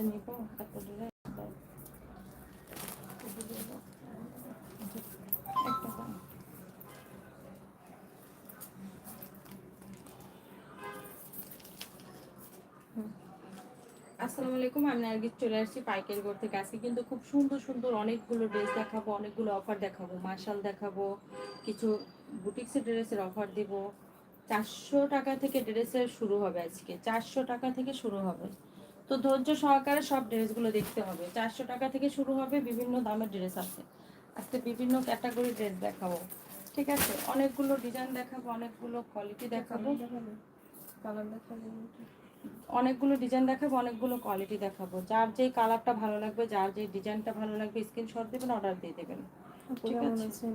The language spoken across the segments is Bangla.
হাতে নিব। হুম। আসসালামু আলাইকুম, আমি নার্গিস চলে আসছি পাইকারি ঘর থেকে। আজকে কিন্তু খুব সুন্দর সুন্দর অনেকগুলো ড্রেস দেখাবো, অনেকগুলো অফার দেখাবো। মার্শাল দেখাবো, কিছু বুটিক্সের ড্রেসের অফার দিব। চারশো টাকা থেকে ড্রেসের শুরু হবে আজকে। চারশো টাকা থেকে শুরু হবে। তো ধৈর্য সহকারে সব ড্রেসগুলো দেখতে হবে। চারশো টাকা থেকে শুরু হবে বিভিন্ন দামের ড্রেস আছে। আজকে বিভিন্ন ক্যাটাগরি ড্রেস দেখাবো। ঠিক আছে? অনেকগুলো ডিজাইন দেখাবো অনেকগুলো কোয়ালিটি দেখাবো। অনেকগুলো ডিজাইন দেখাবো অনেকগুলো কোয়ালিটি দেখাবো। যার যেই কালারটা ভালো লাগবে যার যেই ডিজাইনটা ভালো লাগবে স্ক্রিনশট দেবেন অর্ডার দিয়ে দেবেন। ঠিক আছে।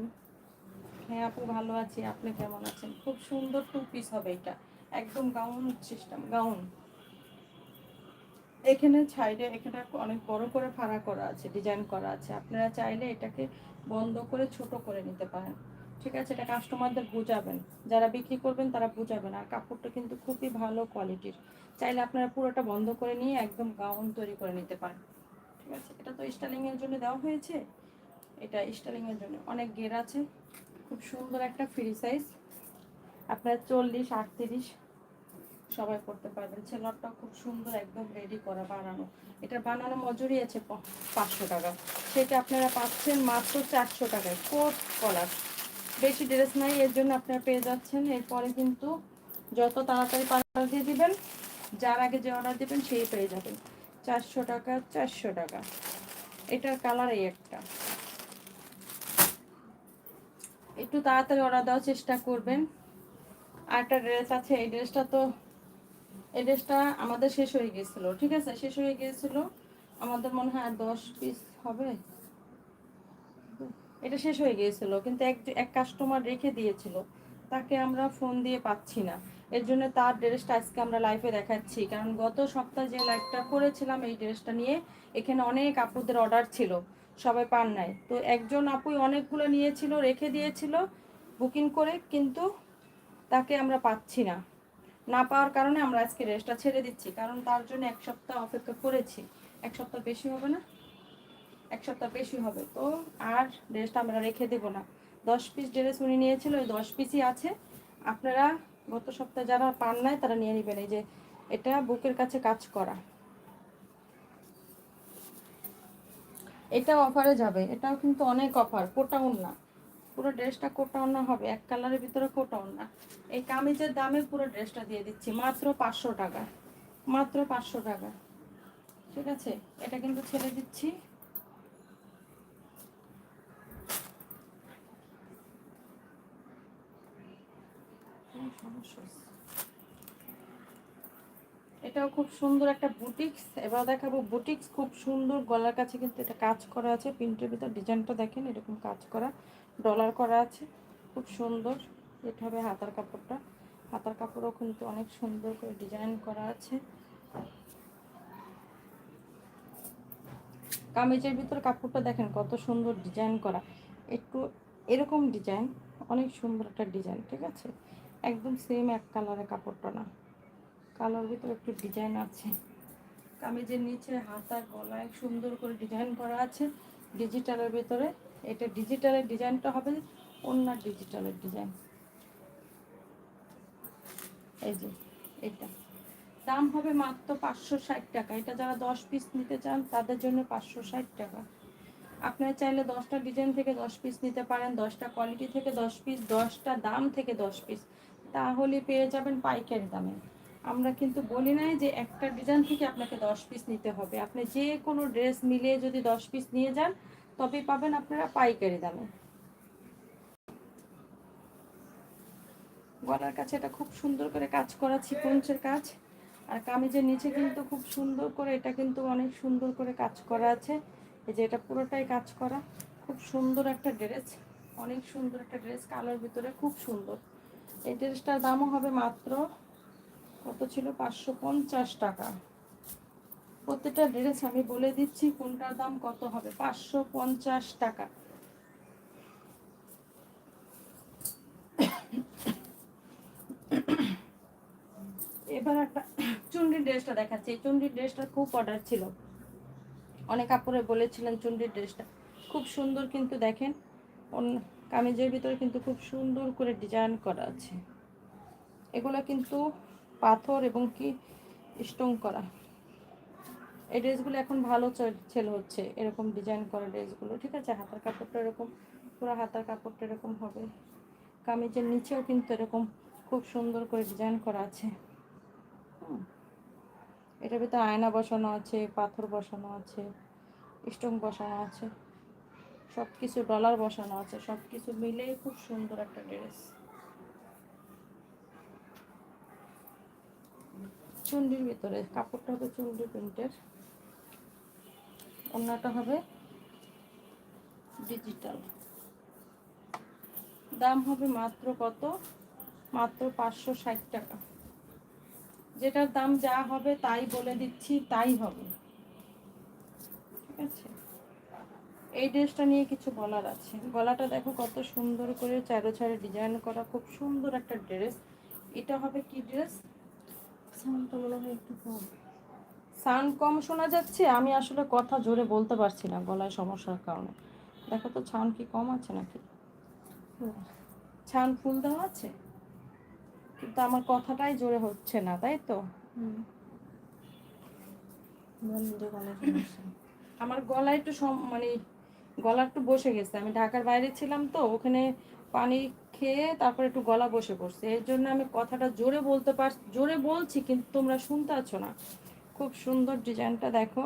হ্যাঁ আপু ভালো আছি। আপনি কেমন আছেন? খুব সুন্দর টু পিস হবে এটা। একদম গাউন সিস্টেম গাউন এখানে সাইডে এখানে অনেক বড় করে ফাড়া করা আছে ডিজাইন করা আছে। আপনারা চাইলে এটাকে বন্ধ করে ছোট করে নিতে পারেন। ঠিক আছে, এটা কাস্টমারদের বুঝাবেন। যারা বিক্রি করবেন তারা বুঝাবেন। আর কাপড়টা কিন্তু খুবই ভালো কোয়ালিটির চাইলে আপনারা পুরোটা বন্ধ করে নিয়ে একদম গাউন তৈরি করে নিতে পারেন। ঠিক আছে, এটা তো স্টাইলিং এর জন্য দেওয়া হয়েছে। এটা স্টাইলিং এর জন্য। অনেক গের আছে। খুব সুন্দর একটা ফ্রি সাইজ আপনার চল্লিশ, আটত্রিশ সবাই করতে পারবেন। ছেলরটা খুব সুন্দর একদম রেডি করা বানানো। এটা বানানো মজুরি আছে পাঁচশো টাকা। সেটা আপনারা পাচ্ছেন মাত্র চারশো টাকায়। Coat collar. বেশি ড্রেস নাই, এর জন্য আপনারা পেয়ে যাচ্ছেন। এরপরে কিন্তু যত তাড়াতাড়ি পার্লার দিয়ে দিবেন, যার আগে যে অর্ডার দিবেন, সেই পেয়ে যাবেন। চারশো টাকা চারশো টাকা। এটার কালার এই একটা। একটু তাড়াতাড়ি অর্ডার দেওয়ার চেষ্টা করবেন। আর একটা ড্রেস আছে, এই ড্রেসটা তো এই ড্রেসটা আমাদের শেষ হয়ে গিয়েছিল, ঠিক আছে? শেষ হয়ে গিয়েছিল, আমাদের মনে হয় দশ পিস হবে। এটা শেষ হয়ে গিয়েছিল, কিন্তু এক এক কাস্টমার রেখে দিয়েছিল। তাকে আমরা ফোন দিয়ে পাচ্ছি না। এর জন্য তার ড্রেসটা আজকে আমরা লাইভে দেখাচ্ছি, কারণ গত সপ্তাহে যে লাইভটা করেছিলাম এই ড্রেসটা নিয়ে, এখানে অনেক আপুদের অর্ডার ছিল, সবাই পান নাই। তো একজন আপুই অনেকগুলো নিয়েছিল, রেখে দিয়েছিল বুকিং করে, কিন্তু তাকে আমরা পাচ্ছি না। না পাওয়ার কারণে আমরা আজকে ড্রেসটা ছেড়ে দিচ্ছি। কারণ তার জন্য এক সপ্তাহ অপেক্ষা করেছি। এক সপ্তাহ বেশি হবে না? এক সপ্তাহ বেশি হবে। তো আর ড্রেসটা আমরা রেখে দেবো না। দশ পিস ড্রেস উনি নিয়েছিল, ওই দশ পিসই আছে। আপনারা গত সপ্তাহে যারা পান নাই, তারা নিয়ে নেবেন। এই যে এটা বুকের কাছে কাজ করা। এটা অফারে যাবে। এটাও কিন্তু অনেক অফার কোটাউন না। পুরো ড্রেসটা কোটাউন হবে, এক কালারের ভিতরে কোটাউন এই কামিজের দামে পুরো ড্রেসটা দিয়ে দিচ্ছি, মাত্র পাঁচশো টাকা, মাত্র পাঁচশো টাকা। ঠিক আছে? এটা কিন্তু ছেড়ে দিচ্ছি। এটাও খুব সুন্দর একটা বুটিক্স। এবার দেখাবো বুটিক্স, খুব সুন্দর। গলার কাছে কিন্তু এটা কাজ করা আছে। প্রিন্টের ভিতর ডিজাইনটা দেখেন, এরকম কাজ করা। ডলার করা আছে। খুব সুন্দর। এটা হবে হাতার কাপড়টা। হাতার কাপড়ও কিন্তু অনেক সুন্দর করে ডিজাইন করা আছে। কামিজের ভিতর কাপড়টা দেখেন কত সুন্দর ডিজাইন করা। একটু এরকম ডিজাইন অনেক সুন্দর একটা ডিজাইন ঠিক আছে? একদম সেম এক কালারের কাপড়টা না। কালার ভিতরে একটু ডিজাইন আছে। কামিজের নিচে হাতার গলায় সুন্দর করে ডিজাইন করা আছে। ডিজিটালের ভিতরে এটা ডিজিটালের ডিজাইনটা হবে অন্য ডিজিটালের ডিজাইন এই যে, এটা। দাম হবে মাত্র পাঁচশো ষাট টাকা। এটা যারা দশ পিস নিতে চান, তাদের জন্য পাঁচশো ষাট টাকা। আপনারা চাইলে দশটা ডিজাইন থেকে দশ পিস নিতে পারেন, দশটা কোয়ালিটি থেকে দশ পিস দশটা দাম থেকে দশ পিস তাহলে পেয়ে যাবেন পাইকারি দামে। আমরা কিন্তু বলি নাই যে একটা ডিজাইন থেকে আপনাকে দশ পিস নিতে হবে। আপনি যে কোনো ড্রেস মিলিয়ে যদি দশ পিস নিয়ে যান তবেই পাবেন আপনারা পাইকারি দামে। গলার কাছে এটা খুব সুন্দর করে কাজ করা ছিপঞ্চের কাজ। আর কামিজের নিচে কিন্তু খুব সুন্দর করে এটা কিন্তু অনেক সুন্দর করে কাজ করা আছে। এই যে এটা পুরোটাই কাজ করা। খুব সুন্দর একটা ড্রেস। অনেক সুন্দর একটা ড্রেস, কালোর ভিতরে খুব সুন্দর। এই ড্রেসটার দামও হবে মাত্র কত ছিল? পাঁচশো পঞ্চাশ টাকা। প্রত্যেকটা ড্রেস আমি বলে দিচ্ছি, কোনটার দাম কত হবে? পাঁচশো পঞ্চাশ টাকা। এবার একটা চুন্ডির ড্রেসটা দেখাচ্ছি। এই চুন্ডির ড্রেসটা খুব অর্ডার ছিল। অনেক কাপড়ে বলেছিলেন চুন্ডির ড্রেসটা। খুব সুন্দর কিন্তু দেখেন কামিজের ভিতরে কিন্তু খুব সুন্দর করে ডিজাইন করা আছে। এগুলো কিন্তু পাথর এবং কি, স্টোন করা। এই ড্রেসগুলো এখন ভালো সেল হচ্ছে, এরকম ডিজাইন করা ড্রেসগুলো, ঠিক আছে? হাতার কাপড়টা এরকম, পুরো হাতার কাপড়টা এরকম হবে। কামিজের নিচেও কিন্তু এরকম খুব সুন্দর করে ডিজাইন করা আছে। এটার ভিতরে আয়না বসানো আছে, পাথর বসানো আছে, স্টোন বসানো আছে সব কিছু ডলার বসানো আছে সব কিছু মিলেই খুব সুন্দর একটা ড্রেস। চুন্ডির ভিতরে, কাপড়টা হবে চুন্ডি প্রিন্টের। অন্যটা হবে ডিজিটাল দাম হবে মাত্র কত? মাত্র পাঁচশো ষাট টাকা। যেটার দাম যা হবে তাই বলে দিচ্ছি, তাই হবে। ঠিক আছে? এই ড্রেসটা নিয়ে কিছু বলার আছে। গলাটা দেখো কত সুন্দর করে চারো চারে ডিজাইন করা, খুব সুন্দর একটা ড্রেস। এটা হবে কি ড্রেস? সাউন্ডটা মনে হয় একটু কম সাউন্ড কম শোনা যাচ্ছে, আমি আসলে কথা জোরে বলতে পারছি না গলায় সমস্যার কারণে। দেখো তো, ছাউন্ড কি কম আছে নাকি? ছাউন্ড ফুল দেওয়া আছে? কিন্তু আমার কথাটাই জোরে হচ্ছে না, তাই তো? আমার গলা একটু মানে গলা একটু বসে গেছে। আমি ঢাকার বাইরে ছিলাম তো, ওখানে পানি খেয়ে তারপর একটু গলা বসে পড়ছে। এর জন্য আমি কথাটা জোরে বলতে পার জোরে বলছি, কিন্তু তোমরা শুনতে আছো না। খুব সুন্দর ডিজাইনটা দেখো।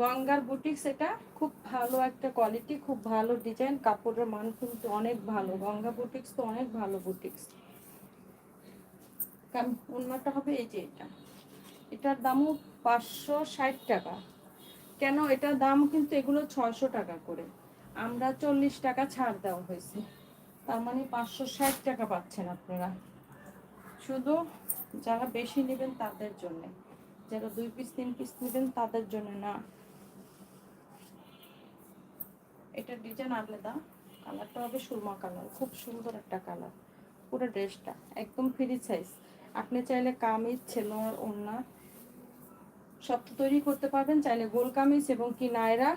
গঙ্গার বুটিক্স এটা খুব ভালো একটা কোয়ালিটি খুব ভালো ডিজাইন, কাপড়ের মান কিন্তু অনেক ভালো। গঙ্গা বুটিক্স তো অনেক ভালো বুটিক্স। উন্মাটা হবে এই যে এটা। এটার দামও পাঁচশো ষাট টাকা। কেন? এটার দাম কিন্তু এগুলো ছয়শো টাকা করে। আমরা চল্লিশ টাকা ছাড় দেওয়া হয়েছে। তার মানে পাঁচশো ষাট টাকা পাচ্ছেন আপনারা। শুধু যারা বেশি নেবেন তাদের জন্য। যারা দুই পিস তিন পিস নেবেন তাদের জন্য না। এটা ডিজাইন আলাদা। কালারটা হবে সুরমা কালার। খুব সুন্দর একটা কালার। পুরো ড্রেসটা। একদম ফ্রি সাইজ আপনি চাইলে কামিজ, ছেলোয়ার, ওড়না সব তো তৈরি করতে পারবেন। চাইলে গোল কামিজ এবং কি নায়রা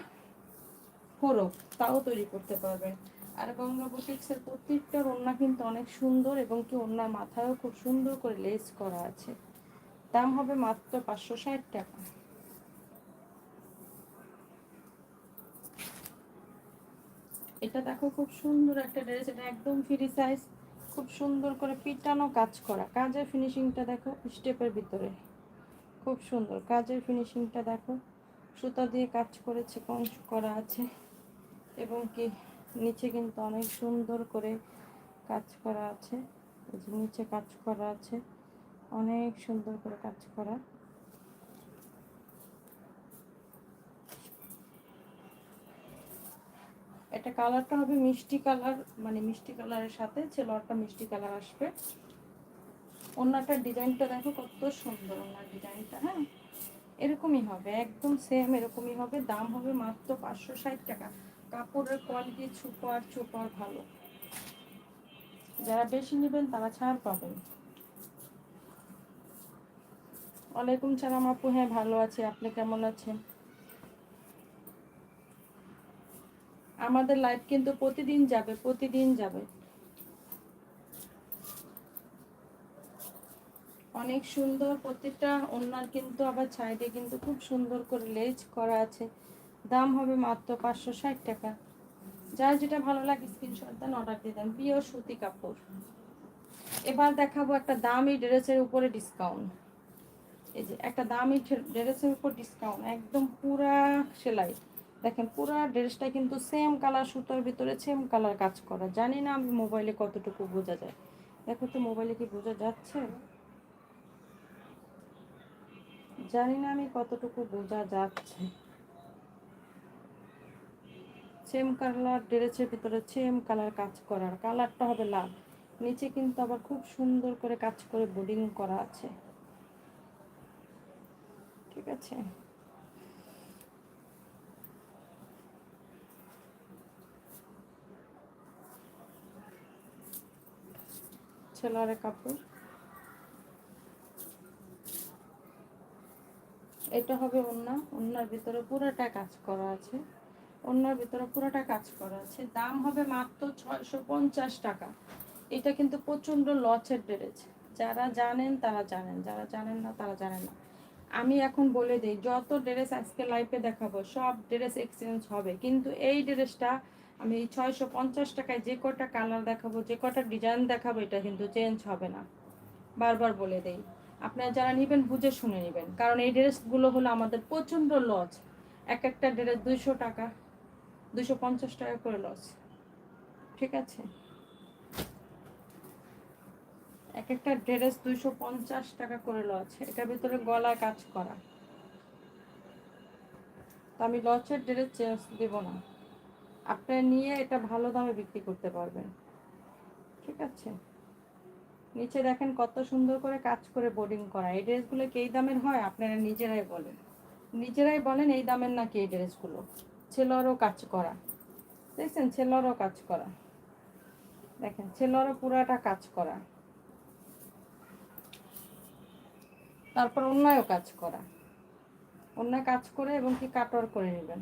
ফোরো তাও তৈরি করতে পারবেন। আর গঙ্গা বুটিক্সের প্রত্যেকটার ওড়না কিন্তু অনেক সুন্দর এবং কি ওড়নার মাথায়ও খুব সুন্দর করে লেস করা আছে। দাম হবে মাত্র পাঁচশো ষাট টাকা। এটা দেখো খুব সুন্দর একটা ড্রেস, এটা একদম ফ্রি সাইজ খুব সুন্দর করে পিটানো কাজ করা। কাজের ফিনিশিংটা দেখো স্টেপের ভিতরে। খুব সুন্দর। কাজের ফিনিশিংটা দেখো, সুতা দিয়ে কাজ করেছে কম করা আছে এবং কি নিচে কিন্তু অনেক সুন্দর করে কাজ করা আছে। নিচে কাজ করা আছে। অনেক সুন্দর করে কাজ করা। এটা কালারটা হবে মিষ্টি কালার মানে মিষ্টি কালারের সাথে ছেলোয়ারটা মিষ্টি কালার আসবে। ওনাটার ডিজাইনটা দেখো কত সুন্দর ওনার ডিজাইনটা হ্যাঁ? এরকমই হবে, একদম সেম এরকমই হবে। দাম হবে মাত্র পাঁচশো ষাট টাকা। কাপড়ের কোয়ালিটি ছুপার ছুপার ভালো। যারা বেশি নেবেন তারা ছাড় পাবেন। ওয়ালাইকুম সালাম আপু হ্যাঁ ভালো আছে। আপনি কেমন আছেন? আমাদের লাইভ কিন্তু প্রতিদিন যাবে প্রতিদিন যাবে। অনেক সুন্দর প্রত্যেকটা ওনার কিন্তু আবার সাইডে কিন্তু খুব সুন্দর করে লেজ করা আছে। দাম হবে মাত্র পাঁচশো ষাট টাকা। যার যেটা ভালো লাগে স্ক্রিনশট দেন অর্ডার দিয়ে দেন। পিওর সুতি কাপড়। এবার দেখাবো একটা দামি ড্রেসের উপরে ডিসকাউন্ট এই যে একটা দামি ড্রেসের উপর ডিসকাউন্ট একদম পুরা সেলাই। দেখেন পুরা ড্রেসটা কিন্তু সেম কালার সুতোর ভিতরে সেম কালার কাজ করা। জানি না আমি মোবাইলে কতটুকু বোঝা যায়। দেখো তো মোবাইলে কি বোঝা যাচ্ছে? জানি না আমি কতটুকু বোঝা যাচ্ছে। সেম কালার ড্রেসের ভিতরে সেম কালার কাজ করার। কালারটা হবে লাল। নিচে কিন্তু আবার খুব সুন্দর করে কাজ করে বোর্ডিং করা আছে। ঠিক আছে? ছেলারে কাপড়। এটা হবে ওন্না ওন্নার ভিতরে পুরোটা কাজ করা আছে। ওন্নার ভিতরে পুরোটা কাজ করা আছে। দাম হবে মাত্র ছয়শো পঞ্চাশ টাকা। এটা কিন্তু প্রচণ্ড লচের ড্রেস যারা জানেন তারা জানেন, যারা জানেন না তারা জানেন না। আমি এখন বলে দিই, যত ড্রেস আজকে লাইফে দেখাবো, সব ড্রেস এক্সচেঞ্জ হবে। কিন্তু এই ড্রেসটা আমি ছয়শো পঞ্চাশ টাকায় যে কটা কালার দেখাবো, যে কটা ডিজাইন দেখাবো, এটা কিন্তু চেঞ্জ হবে না। বারবার বলে দেই। আপনারা যারা নেবেন, বুঝে শুনে নেবেন। কারণ এই ড্রেসগুলো হলো আমাদের প্রচণ্ড লস এক একটা ড্রেস দুইশো টাকা। দুশো পঞ্চাশ টাকা করে লস। ঠিক আছে? এক একটা ড্রেস দুইশো পঞ্চাশ টাকা করে লস। এটার ভিতরে গলায় কাজ করা। তো আমি লচের ড্রেস চেঞ্জ দেবো না। আপনারা নিয়ে এটা ভালো দামে বিক্রি করতে পারবেন। ঠিক আছে? নিচে দেখেন কত সুন্দর করে কাজ করে বোর্ডিং করা। এই ড্রেসগুলো কি দামের হয়? আপনারা নিজেরাই বলেন। নিজেরাই বলেন এই দামের নাকি এই ড্রেসগুলো। ছেলেরও কাজ করা। দেখছেন? ছেলেরও কাজ করা। দেখেন, ছেলেরও পুরাটা কাজ করা। তারপর অন্যায়ও কাজ করা। অন্যায় কাজ করে এবং কি কাটর করে নেবেন।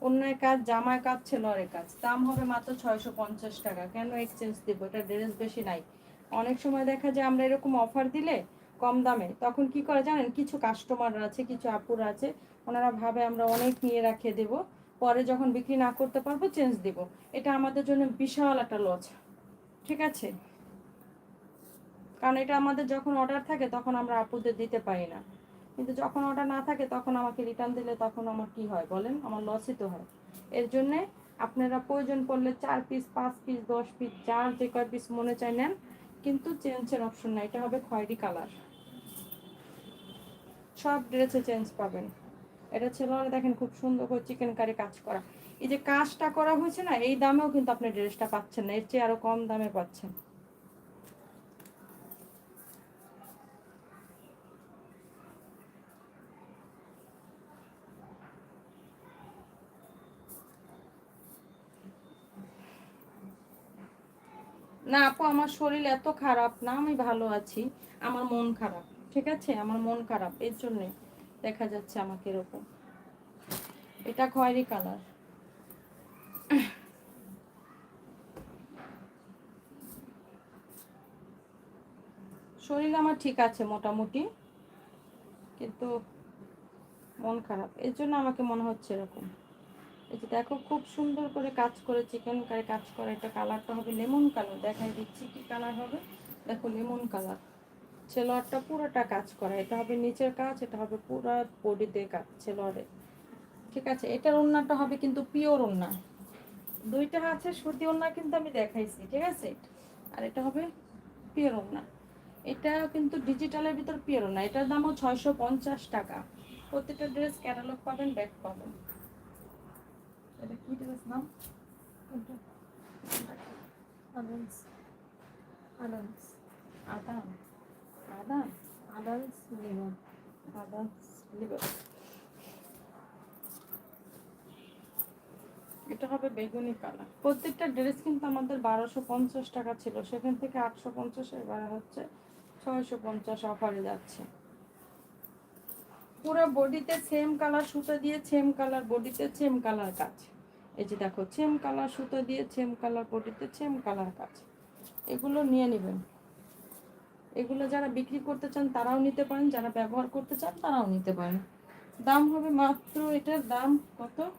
অন্যায় কাজ জামায় কাজ ছেলের কাজ। দাম হবে মাত্র ছয়শো পঞ্চাশ টাকা। কেন এক্সচেঞ্জ দিব? এটা ড্রেস বেশি নাই। অনেক সময় দেখা যায় আমরা এরকম অফার দিলে কম দামে। তখন কি করে জানেন? কিছু কাস্টমার আছে, কিছু আপুরা আছে। ওনারা ভাবে আমরা অনেক নিয়ে রাখিয়ে দেব, পরে যখন বিক্রি না করতে পারব চেঞ্জ দিব। এটা আমাদের জন্য বিশাল একটা লস ঠিক আছে? কারণ এটা আমাদের যখন অর্ডার থাকে তখন আমরা আপুদের দিতে পারি না। কিন্তু যখন অর্ডার না থাকে তখন আমাকে রিটার্ন দিলে তখন আমার কি হয় বলেন? আমার লসই তো হয়। এর জন্যে আপনারা প্রয়োজন পড়লে চার পিস পাঁচ পিস দশ পিস যার যে কয় পিস মনে চাই নেন, কিন্তু চেঞ্জের অপশন নাই। এটা হবে খয়েরি কালার সব ড্রেসে চেঞ্জ পাবেন। এটা ছেলেরা দেখেন খুব সুন্দর করে চিকেন কারি কাজ করা। এই যে কাজটা করা হয়েছে না, এই দামেও কিন্তু আপনি ড্রেসটা পাচ্ছেন না, এর চেয়ে আরও কম দামে পাচ্ছেন। না আপু, আমার শরীর এত খারাপ, না আমি ভালো আছি, আমার মন খারাপ, ঠিক আছে? আমার মন খারাপ, এর জন্যে। দেখা যাচ্ছে আমাকে এরকম। এটা খয়েরি কালার। শরীর আমার ঠিক আছে মোটামুটি, কিন্তু মন খারাপ। এর জন্য আমাকে মনে হচ্ছে এরকম। এই যে দেখো, খুব সুন্দর করে কাজ করে চিকেন কারি কাজ করে। এটা কালারটা হবে লেমন কালার দেখাই দিচ্ছি কি কালার হবে। দেখো লেমন কালার ছেলোয়ারটা পুরোটা কাজ করা, এটা হবে নিচের কাজ, এটা হবে পুরো বডিতে কাজ ছেলোয়ারে ঠিক আছে, এটার ওড়নাটা হবে কিন্তু পিওর ওড়না। দুইটা আছে, সুতি ওড়না কিন্তু আমি দেখাইছি, ঠিক আছে? আর এটা হবে পিওর ওড়না। এটা কিন্তু ডিজিটালের ভিতর পিওর ওড়না, এটার দামও ছয়শো পঞ্চাশ টাকা। প্রত্যেকটা ড্রেস ক্যাটালগ পাবেন, ব্যাগ পাবেন। এটা কি ড্রেস নাম? আদান্স আদান্স আদান আদান আদান্স লিভার আদান এটা হবে বেগুনি কালার। প্রত্যেকটা ড্রেস কিন্তু আমাদের বারোশো পঞ্চাশ টাকা ছিল। সেখান থেকে আটশো পঞ্চাশ এবার হচ্ছে ছয়শো পঞ্চাশ অফারে যাচ্ছে। পুরো বডিতে সেম কালার সুতো দিয়ে সেম কালার বডিতে সেম কালার কাজ। এই যে দেখো সেম কালার সুতো দিয়ে সেম কালার বডিতে সেম কালার কাজ। এগুলো নিয়ে নেবেন। এগুলো যারা বিক্রি করতে চান, তারাও নিতে পারেন। যারা ব্যবহার করতে চান, তারাও নিতে পারেন। দাম হবে মাত্র এটার দাম কত?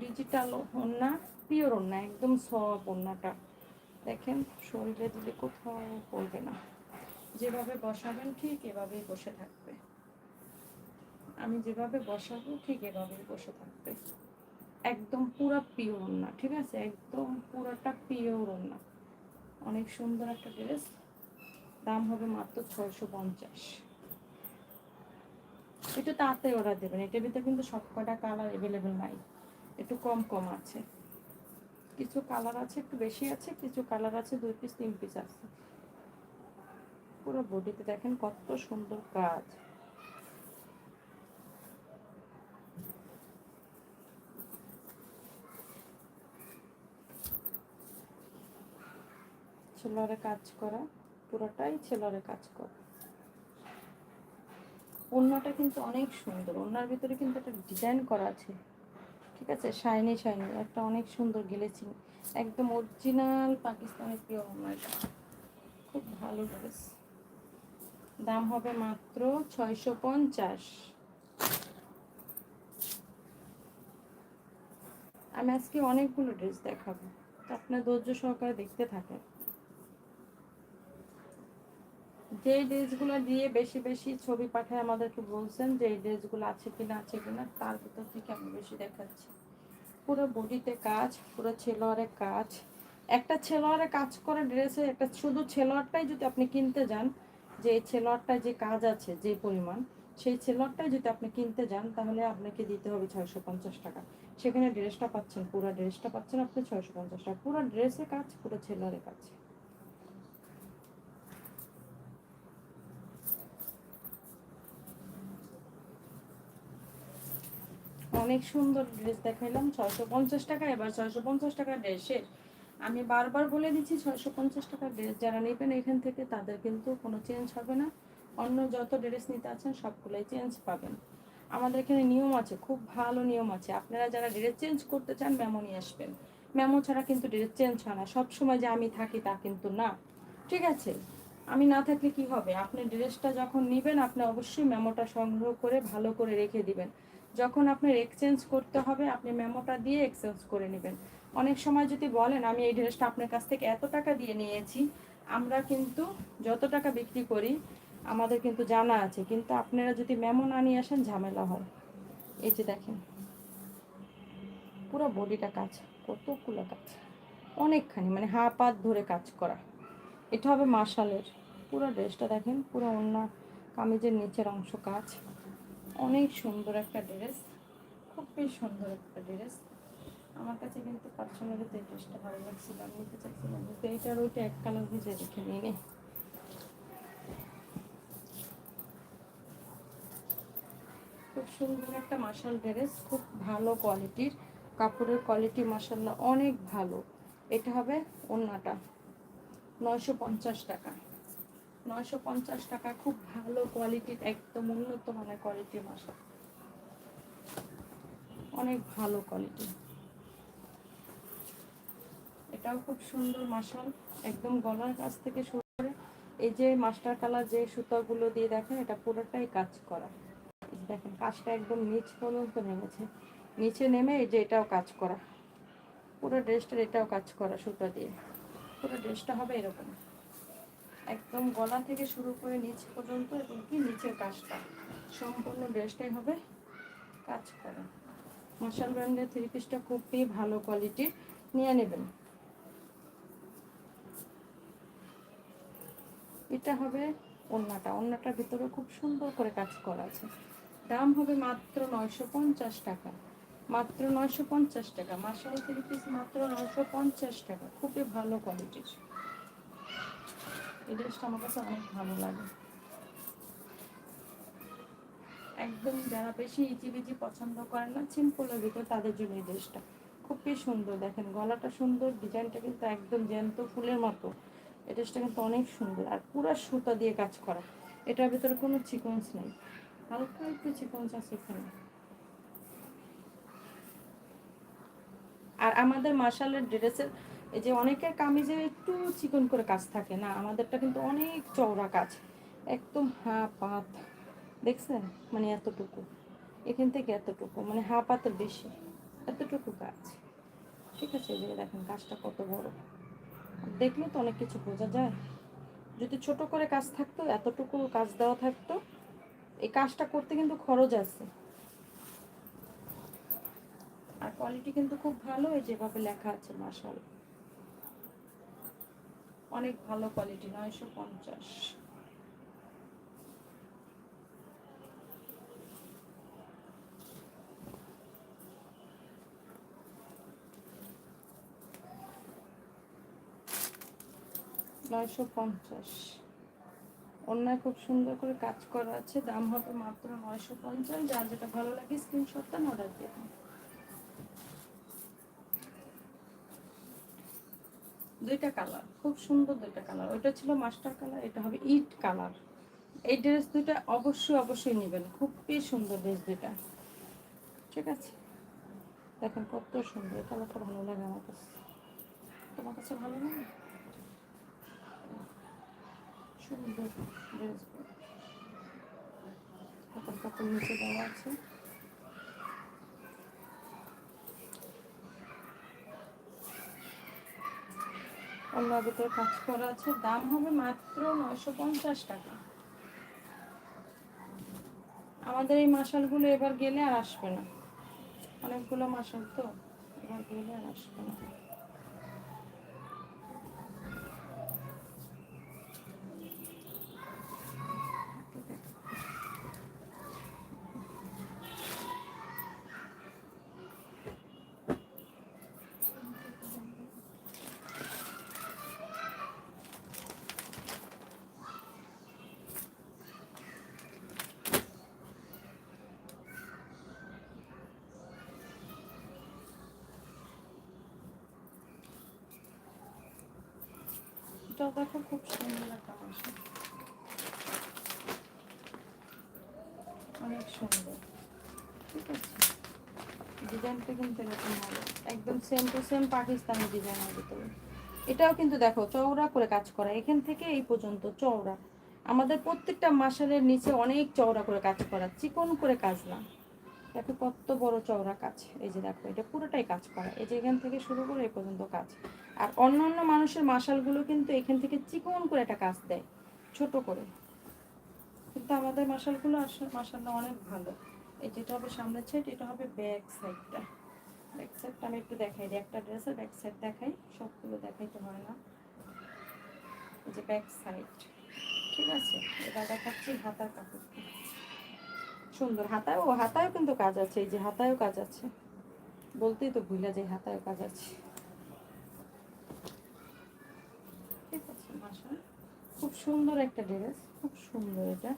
ডিজিটাল ওড়না পিওর ওড়না, একদম সব ওড়নাটা। দেখেন, শরীরে দিলে কোথাও পড়বে না। যেভাবে বসাবেন, ঠিক এভাবেই বসে থাকবে। আমি যেভাবে বসাবো, ঠিক এভাবেই বসে থাকবে। একদম পুরা পিওর ওড়না, ঠিক আছে? একদম পুরাটা পিওর ওড়না। অনেক সুন্দর একটা ড্রেস দাম হবে মাত্র ছয়শো পঞ্চাশ। একটু তাড়াতাড়ি অর্ডার দেবেন। এটার ভিতরে কিন্তু সব কটা কালার অ্যাভেলেবেল নাই। একটু কম কম আছে। কিছু কালার আছে, একটু বেশি আছে, কিছু কালার আছে, দুই পিস তিন পিস আছে। পুরো বডিতে দেখেন কত সুন্দর কাজ। ছেলেরে কাজ করা। পুরোটাই ছেলেরে কাজ করা। ওড়নাটা কিন্তু অনেক সুন্দর। ওড়নার ভিতরে কিন্তু একটা ডিজাইন করা আছে। ঠিক আছে? Shiny shiny. একটা অনেক সুন্দর গেলেছি। একদম অরিজিনাল পাকিস্তানের প্রিয় ওড়না এটা। খুব ভালো ড্রেস। দাম হবে মাত্র ছয়শো পঞ্চাশ। আমি আজকে অনেকগুলো ড্রেস দেখাবো। আপনার ধৈর্য সহকারে দেখতে থাকেন। যে ড্রেসগুলো দিয়ে বেশি বেশি ছবি পাঠায় আমাদেরকে বলছেন যে এই ড্রেসগুলো আছে কিনা আছে কিনা, তার ভিতর থেকে আমি বেশি দেখাচ্ছি। পুরো বডিতে কাজ, পুরো ছেলোয়ারে কাজ। একটা ছেলোয়ারে কাজ করা ড্রেসে, একটা শুধু ছেলোয়ারটাই যদি আপনি কিনতে যান, যে এই ছেলোয়ারটায় যে কাজ আছে, যে পরিমাণ, সেই ছেলোয়ারটাই যদি আপনি কিনতে যান, তাহলে আপনাকে দিতে হবে ছয়শো পঞ্চাশ টাকা। সেখানে ড্রেসটা পাচ্ছেন, পুরো ড্রেসটা পাচ্ছেন আপনি ছয়শো পঞ্চাশ টাকা। পুরো ড্রেসে কাজ, পুরো ছেলোয়ারে কাজ। অনেক সুন্দর ড্রেস দেখাইলাম। ছয়শো পঞ্চাশ টাকা, এবার ছয়শো পঞ্চাশ টাকা ড্রেসের আমি বারবার বলে দিচ্ছি, ছয়শো পঞ্চাশ টাকা ড্রেস যারা নেবেন এখান থেকে, তাদের কিন্তু কোনো চেঞ্জ হবে না। অন্য যত ড্রেস নিতে আছেন, সবগুলোই চেঞ্জ পাবেন। আমাদের এখানে নিয়ম আছে, খুব ভালো নিয়ম আছে। আপনারা যারা ড্রেস চেঞ্জ করতে চান মেমো নিয়ে আসবেন। মেমো ছাড়া কিন্তু ড্রেস চেঞ্জ হয় না। সবসময় যে আমি থাকি, তা কিন্তু না। ঠিক আছে? আমি না থাকলে কি হবে? আপনি ড্রেসটা যখন নেবেন, আপনি অবশ্যই মেমোটা সংগ্রহ করে, ভালো করে রেখে দিবেন। যখন আপনার এক্সচেঞ্জ করতে হবে, আপনি মেমোটা দিয়ে এক্সচেঞ্জ করে নেবেন। অনেক সময় যদি বলেন, আমি এই ড্রেসটা আপনার কাছ থেকে এত টাকা দিয়ে নিয়েছি, আমরা কিন্তু যত টাকা বিক্রি করি, আমাদের কিন্তু জানা আছে। কিন্তু আপনারা যদি মেমো না নিয়ে আসেন, ঝামেলা হয়। এই যে দেখেন। পুরো বডিটা কাজ, কতগুলো কাজ। অনেকখানি মানে হাফ পাত ধরে কাজ করা। এটা হবে মার্শালের পুরো ড্রেসটা দেখেন, পুরো অন্য কামিজের নিচের অংশ কাজ। অনেক সুন্দর একটা ড্রেস খুবই সুন্দর একটা ড্রেস। আমার কাছে কিন্তু পার্সোনালি তো এই ড্রেসটা ভালো লাগছিল আমি নিতে চাইছিলাম কিন্তু এইটার ওইটা এক কালার ভিজে রেখে নিয়ে নে। খুব সুন্দর একটা মার্শাল ড্রেস, খুব ভালো কোয়ালিটির। কাপড়ের কোয়ালিটি মার্শাল্লাহ অনেক ভালো। এটা হবে ওন্নাটা, নয়শো পঞ্চাশ টাকা। নয়শো পঞ্চাশ টাকা, খুব ভালো কোয়ালিটির একদম উন্নত মানের কোয়ালিটির মাসা অনেক ভালো কোয়ালিটি এটাও খুব সুন্দর মাসাল, একদম গলার কাছ থেকে শুরু করে, এই যে মাস্টার কালার যে সুতাগুলো দিয়ে দেখেন, এটা পুরোটাই কাজ করা। দেখেন, কাজটা একদম নিচ পর্যন্ত নেমেছে। নিচে নেমে এই যে এটাও কাজ করা। পুরো ড্রেসটার এটাও কাজ করা সুতা দিয়ে। পুরো ড্রেসটা হবে এরকম। একদম গলা থেকে শুরু করে নিচ পর্যন্ত এবং কি নিচের কাজটা সম্পূর্ণ ড্রেসটাই হবে, কাজ করা মার্শাল ব্র্যান্ডের থ্রি পিসটা খুবই ভালো কোয়ালিটির নিয়ে নেবেন। এটা হবে ওন্নাটা। ওন্নাটার ভিতরে খুব সুন্দর করে কাজ করা আছে। দাম হবে মাত্র নয়শো পঞ্চাশ টাকা। মাত্র নয়শো পঞ্চাশ টাকা। মার্শাল থ্রি পিস মাত্র নয়শো পঞ্চাশ টাকা। খুবই ভালো কোয়ালিটির এই ড্রেসটা আমার কাছে অনেক ভালো লাগে। একদম যারা বেশি ইজিবিজি পছন্দ করেন না সিম্পলের ভিতর তাদের জন্য এই ড্রেসটা। খুবই সুন্দর, দেখেন গলাটা সুন্দর, ডিজাইনটা কিন্তু একদম জ্যান্ত ফুলের মতো। এই ড্রেসটা কিন্তু অনেক সুন্দর, আর পুরো সুতা দিয়ে কাজ করা। এটার ভিতরে কোনো চিকন্স নেই। হালকা একটু চিকন্স আছে এখানে। আর আমাদের মার্শালের ড্রেসের এই যে অনেকের কামিজে একটু চিকন করে কাজ থাকে না, আমাদেরটা কিন্তু অনেক চওড়া কাজ। একদম হাফ হাত, দেখছেন? মানে এতটুকু, এখান থেকে এতটুকু মানে হাফ হাতের বেশি, এতটুকু কাজ। ঠিক আছে যে দেখেন কাজটা কত বড়। দেখলে তো অনেক কিছু বোঝা যায়। যদি ছোট করে কাজ থাকতো, এতটুকু কাজ দেওয়া থাকতো, এই কাজটা করতে কিন্তু খরচ আছে। আর কোয়ালিটি কিন্তু খুব ভালো, এই যেভাবে লেখা আছে মাসাল অনেক ভালো কোয়ালিটি নয়শো পঞ্চাশ। নয়শো পঞ্চাশ। অন্যায় খুব সুন্দর করে কাজ করা আছে, দাম হবে মাত্র নয়শো পঞ্চাশ। যার যেটা ভালো লাগে স্ক্রিনশটটা অর্ডার দিয়ে দুইটা কালার খুব সুন্দর দুইটা কালার ওইটা ছিল মাস্টার কালার এটা হবে ইট কালার এই ড্রেস দুইটা অবশ্যই অবশ্যই নেবেন। খুবই সুন্দর ড্রেস দুইটা। ঠিক আছে? দেখেন কত সুন্দর। কালারটা ভালো লাগে আমার কাছে। তোমার কাছে ভালো লাগে? সুন্দর ড্রেস হাতের কাপড় নিচে দেওয়া আছে। অন্য ভিতরে কাজ করা আছে। দাম হবে মাত্র নয়শো পঞ্চাশ টাকা। আমাদের এই মাসালগুলো এবার গেলে আর আসবে না। অনেকগুলো মাসাল তো, এবার গেলে আর আসবে না। দেখো খুব সুন্দর একটা মাসাল অনেক সুন্দর। ঠিক আছে? ডিজাইনটা কিন্তু এরকম হবে। একদম সেম টু সেম পাকিস্তানি ডিজাইনের ভিতরে। এটাও কিন্তু দেখো, চওড়া করে কাজ করা। এখান থেকে এই পর্যন্ত চওড়া। আমাদের প্রত্যেকটা মাসালের নিচে অনেক চওড়া করে কাজ করা। চিকন করে কাজ না। দেখো কত বড় চওড়া কাজ। এই যে দেখো, এটা পুরোটাই কাজ করা। এই যে এখান থেকে শুরু করে এই পর্যন্ত কাজ। আর অন্য অন্য মানুষের মাসালগুলো কিন্তু এখান থেকে চিকন করে একটা কাজ দেয়, ছোট করে। কিন্তু আমাদের মাসালগুলো আসলে মাসাল্লাহ অনেক ভালো। এই যেটা হবে সামনের সাইড এটা হবে ব্যাক সাইডটা ব্যাক সাইডটা আমি একটু দেখাই দিই, একটা ড্রেসের ব্যাক সাইড দেখাই, সবগুলো দেখাইতে হয় না। এই যে ব্যাক সাইড ঠিক আছে? এটা দেখাচ্ছি হাতার কাপড়। সুন্দর হাতায় ও হাতায়ও কিন্তু কাজ আছে, এই যে হাতায়ও কাজ আছে। বলতেই তো ভুলে যে হাতায়ও কাজ আছে ঠিক আছে মাসা খুব সুন্দর একটা ড্রেস, খুব সুন্দর এটা।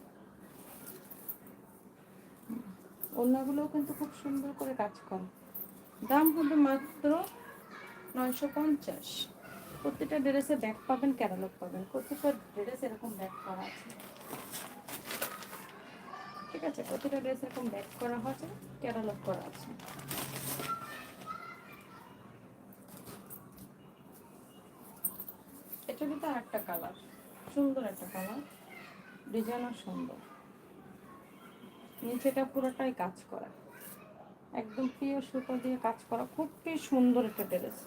অন্যগুলোও কিন্তু খুব সুন্দর করে কাজ করে। দাম হবে মাত্র নয়শো পঞ্চাশ। প্রত্যেকটা ড্রেসে ব্যাগ পাবেন, ক্যাটালগ পাবেন। প্রত্যেকটা ড্রেস এরকম ব্যাগ করা আছে। ঠিক আছে, প্রতিটা ড্রেস এরকম ব্যাগ করা হয়েছে, ক্যাটালগ করা আছে। এটা কিন্তু আর একটা কালার সুন্দর একটা কালার ডিজাইনও সুন্দর। নিচেটা পুরোটাই কাজ করা। একদম পিওর সুতো দিয়ে কাজ করা, খুবই সুন্দর একটা ড্রেস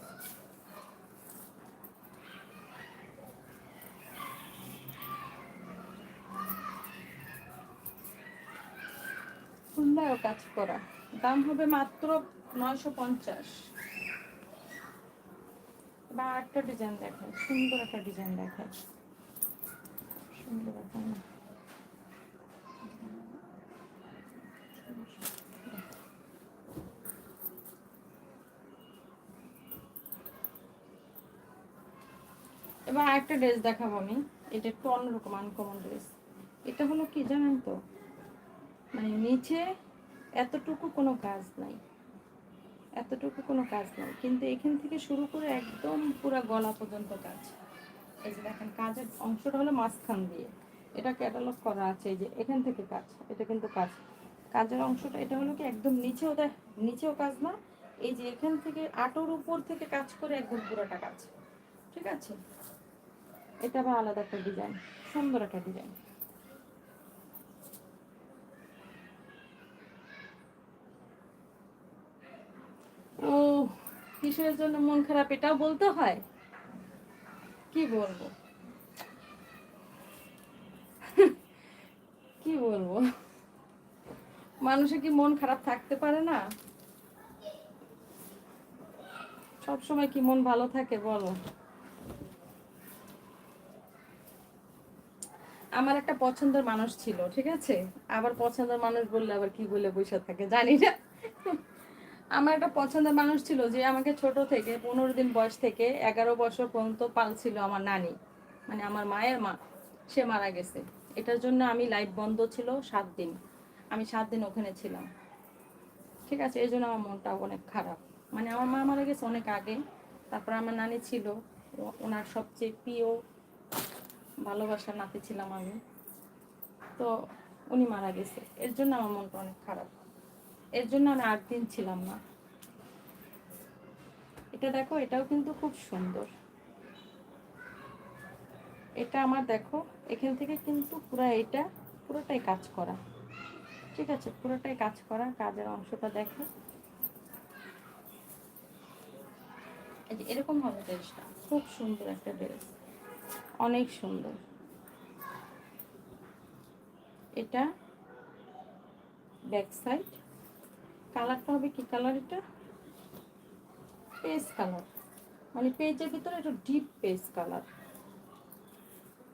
কাজ করা। দাম হবে মাত্র নয়শো পঞ্চাশ। বা একটা ডিজাইন দেখায় সুন্দর একটা ডিজাইন দেখায় সুন্দর একটা না। এবার আরেকটা ড্রেস দেখাবো আমি। এটা একটু অন্যরকম আনকমন ড্রেস। এটা হলো কি জানেন তো? মানে নিচে এতটুকু কোনো কাজ নাই। এতটুকু কোনো কাজ নাই। কিন্তু এখান থেকে শুরু করে একদম পুরো গলা পর্যন্ত কাজ। এই যে দেখেন, কাজের অংশটা হলো মাঝখান দিয়ে। এটা ক্যাটালগ করা আছে এই যে এখান থেকে কাজ, এটা কিন্তু কাজ। কাজের অংশটা, এটা হলো কি একদম নিচেও দেখ নিচেও কাজ না, এই যে এখান থেকে আটোর উপর থেকে কাজ করে একদম পুরোটা কাজ। ঠিক আছে? এটা আবার আলাদা একটা ডিজাইন সুন্দর একটা ডিজাইন ও কিসের জন্য মন খারাপ এটাও বলতে হয়? কি বলব? কি বলব? মানুষে কি মন খারাপ থাকতে পারে না? সব সময় কি মন ভালো থাকে বলো? আমার একটা পছন্দের মানুষ ছিল, ঠিক আছে? আবার পছন্দের মানুষ বললে আবার কি বলে বসে থাকে, জানি না। আমার একটা পছন্দের মানুষ ছিল যে আমাকে ছোট থেকে, পনেরো দিন বয়স থেকে এগারো বছর পর্যন্ত পালছিল আমার নানি। মানে আমার মায়ের মা, সে মারা গেছে। এটার জন্য আমি লাইফ বন্ধ ছিল সাত দিন। আমি সাত দিন ওখানে ছিলাম। ঠিক আছে, এই জন্য আমার মনটা অনেক খারাপ। মানে আমার মা মারা গেছে অনেক আগে। তারপর আমার নানি ছিল। ওনার সবচেয়ে প্রিয়, ভালোবাসার নাতি ছিলাম আমি। তো উনি মারা গেছে। এর জন্য আমার মনটা অনেক খারাপ। এর জন্য আমি আট দিন ছিলাম না। এটা দেখো, এটাও কিন্তু খুব সুন্দর। এটা আমার দেখো, এখান থেকে কিন্তু পুরো এটা, পুরোটাই কাজ করা। ঠিক আছে, পুরোটাই কাজ করা, কাজের অংশটা দেখো। এরকম হবে ড্রেসটা, খুব সুন্দর একটা ড্রেস, অনেক সুন্দর। এটা ব্যাক সাইড কালারটা হবে কি কালার এটা? পেস কালার মানে পেজের ভিতরে একটু ডিপ পেস কালার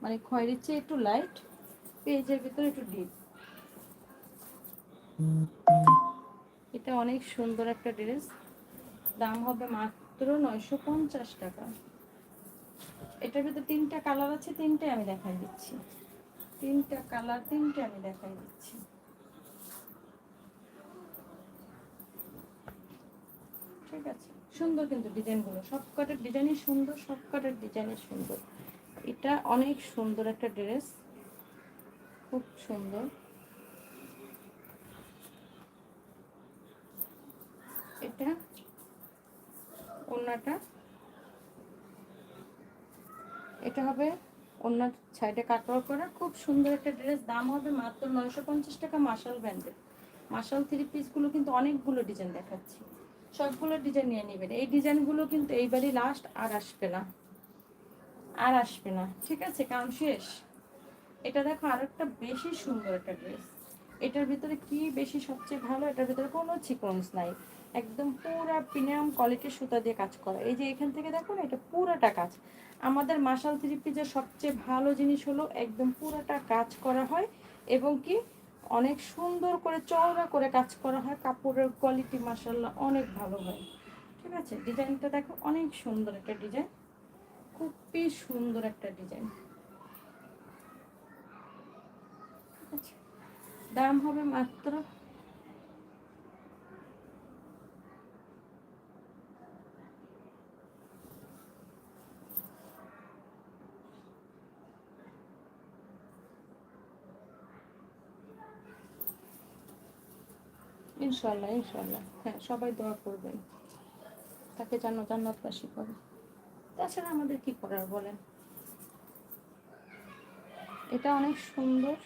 মানে খয়েরির চেয়ে একটু লাইট পেজের ভিতরে একটু ডিপ এটা অনেক সুন্দর একটা ড্রেস দাম হবে মাত্র নয়শো পঞ্চাশ টাকা। এটার ভিতরে তিনটা কালার আছে তিনটে আমি দেখাই দিচ্ছি। তিনটা কালার তিনটে আমি দেখাই দিচ্ছি। ঠিক আছে। সুন্দর কিন্তু ডিজাইনগুলো। সব কটার ডিজাইনই সুন্দর সব কটার ডিজাইনই সুন্দর। এটা অনেক সুন্দর একটা ড্রেস। খুব সুন্দর। এটা ওড়নাটা। এটা হবে ওনার সাইডে কাটওয়ার করা। খুব সুন্দর একটা ড্রেস। দাম হবে মাত্র নয়শো পঞ্চাশ টাকা মার্শাল ব্র্যান্ডের। মার্শাল থ্রি পিসগুলো কিন্তু অনেকগুলো ডিজাইন দেখাচ্ছি। সবগুলো ডিজাইন নিয়ে নেবেন। এই ডিজাইনগুলো কিন্তু এইবারই লাস্ট আর আসবে না। আর আসবে না, ঠিক আছে? কারণ শেষ। এটা দেখো আর একটা বেশি সুন্দর একটা ড্রেস এটার ভিতরে কি বেশি সবচেয়ে ভালো? এটার ভিতরে কোনো সিকোয়েন্স নাই। একদম পুরা প্রিমিয়াম কোয়ালিটির সুতা দিয়ে কাজ করা। এই যে এখান থেকে দেখো না, এটা পুরাটা কাজ। আমাদের মাসাল থ্রি পিসের সবচেয়ে ভালো জিনিস হলো একদম পুরাটা কাজ করা হয় এবং কি অনেক সুন্দর করে চওড়া করে কাজ করা হয়। কাপড়ের কোয়ালিটি মাসাল্লাহ অনেক ভালো হয়। ঠিক আছে? ডিজাইনটা দেখো, অনেক সুন্দর একটা ডিজাইন। খুবই সুন্দর একটা ডিজাইন। দাম হবে মাত্র ইনশাল্লাহ ইনশাল্লাহ হ্যাঁ সবাই দোয়া করবেন। তাকে যেন জান্নাতবাসী করে তাছাড়া আমাদের কি করার বলেন? এটা অনেক সুন্দর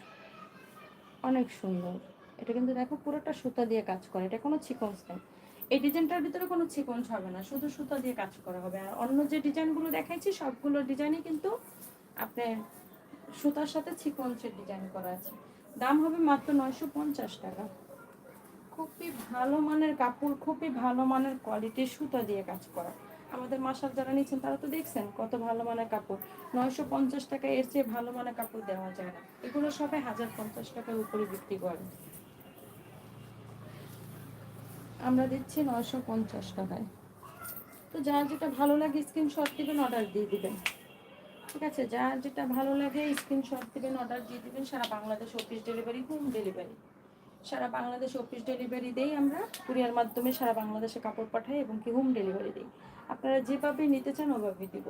অনেক সুন্দর। এটা কিন্তু দেখো পুরোটা সুতা দিয়ে কাজ করে, এটা কোনো চিকন্স নেই। এই ডিজাইনটার ভিতরে কোনো ছিকন্স হবে না, শুধু সুতা দিয়ে কাজ করা হবে। আর অন্য যে ডিজাইনগুলো দেখাইছি, সবগুলো ডিজাইনই কিন্তু আপনার সুতার সাথে চিকন্সের ডিজাইন করা আছে। দাম হবে মাত্র নয়শো পঞ্চাশ টাকা। খুবই ভালো মানের কাপড়, খুবই ভালো মানের কোয়ালিটির সুতা দিয়ে কাজ করা। আমাদের মাসার যারা নিচ্ছেন, তারা তো দেখছেন কত ভালো মানের কাপড়। নয়শো পঞ্চাশ টাকা এর চেয়ে ভালো মানের কাপড় দেওয়া যায় না। এগুলো সবাই হাজার পঞ্চাশ টাকার উপরে বিক্রি করে। আমরা দিচ্ছি নয়শো পঞ্চাশ টাকায়। তো যার যেটা ভালো লাগে স্ক্রিনশট দিবেন অর্ডার দিয়ে দিবেন। ঠিক আছে? যার যেটা ভালো লাগে স্ক্রিনশট দিবেন অর্ডার দিয়ে দিবেন, সারা Bangladesh office delivery home delivery সারা বাংলাদেশ অফিস ডেলিভারি দেই আমরা কুরিয়ার মাধ্যমে সারা বাংলাদেশে কাপড় পাঠাই এবং কি হোম ডেলিভারি দিই। আপনারা যেভাবে নিতে চান ওভাবে দিব।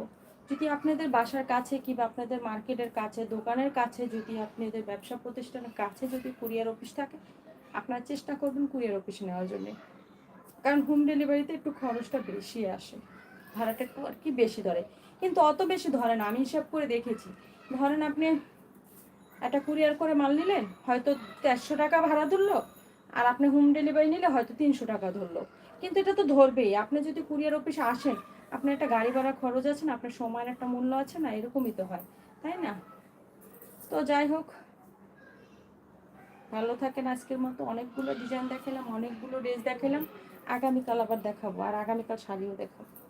যদি আপনাদের বাসার কাছে কিংবা আপনাদের মার্কেটের কাছে, দোকানের কাছে যদি আপনাদের ব্যবসা প্রতিষ্ঠানের কাছে যদি কুরিয়ার অফিস থাকে, আপনারা চেষ্টা করবেন কুরিয়ার অফিস নেওয়ার জন্য। কারণ হোম ডেলিভারিতে একটু খরচটা বেশি আসে। ভাড়াটা একটু আর কি বেশি ধরে। কিন্তু অত বেশি ধরে না, আমি হিসাব করে দেখেছি। ধরেন আপনি একটা কুরিয়ার করে মাল নিলেন, হয়তো দেড়শো টাকা ভাড়া ধরলো, আর আপনি হোম ডেলিভারি নিলে হয়তো তিনশো টাকা ধরলো। কিন্তু এটা তো ধরবেই। আপনি যদি কুরিয়ার অফিসে আসেন, আপনার একটা গাড়ি ভাড়া খরচ আছে না, আপনার সময়ের একটা মূল্য আছে না, এরকমই তো হয়, তাই না? তো যাই হোক, ভালো থাকেন আজকের মতো। অনেকগুলো ডিজাইন দেখালাম, অনেকগুলো ড্রেস দেখালাম। আগামীকাল আবার দেখাবো, আর আগামীকাল শাড়িও দেখাবো।